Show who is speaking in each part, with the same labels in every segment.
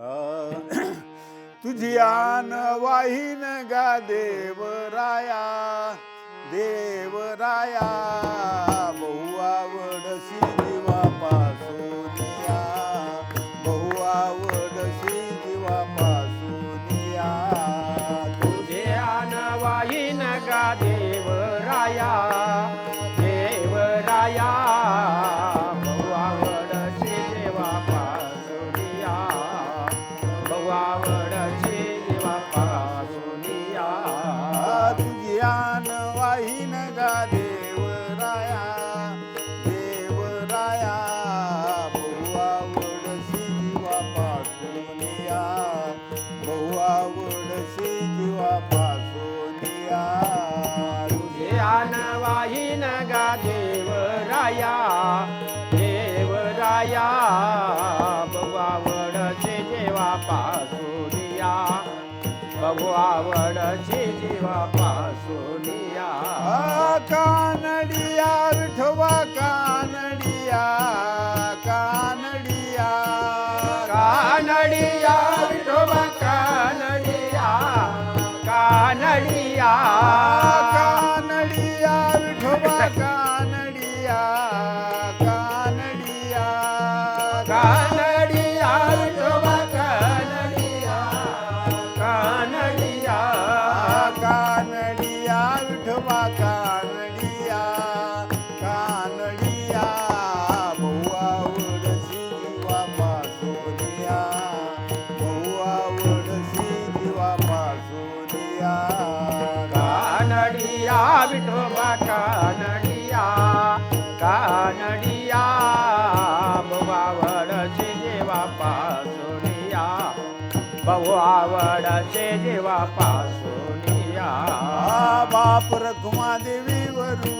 Speaker 1: तुझी आन वाहीन गा देवराया देवराया बहु आवडशी जीवा पासोनिया बहु आवडशी जीवा पासोनिया
Speaker 2: तुझे आन वाहीन गा देवराया राहीन गा देव
Speaker 1: देवराया देवराया बहु आवडशी जीवा पासोनिया बहु आवडशी जीवा पासोनिया
Speaker 2: तुझे आन वाहीन गा देव राया देवराया देवराया भवावडचे देवा पासुनिया भवावडचे देवा जीवा
Speaker 1: आ, कानडिया विठोबा कानडिया कानडिया।
Speaker 2: कानडिया विठोबा कानडिया कानडिया।
Speaker 1: कानडिया विठोबा कानडिया कानडिया।
Speaker 2: कानडिया।
Speaker 1: કાનડિયા વિઠોબા
Speaker 2: કાનડિયા કાનડિયા બવાવડ છે જેવા પાસોનિયા બવાવડ છે જેવા પાસોનિયા. બાપ રઘુમા
Speaker 1: દેવી વરુ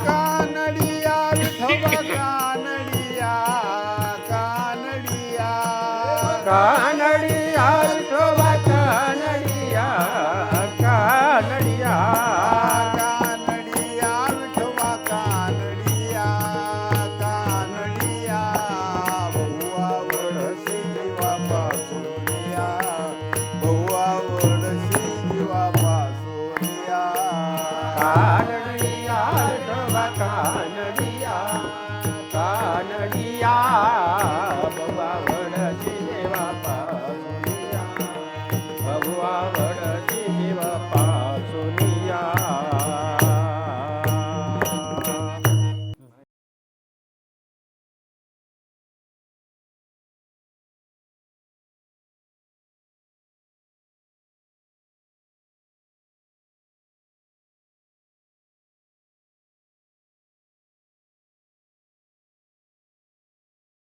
Speaker 1: કાનડિયા શોભા કાનડિયા
Speaker 2: કાનડિયા. કાનડિયા શોભા કાનડિયા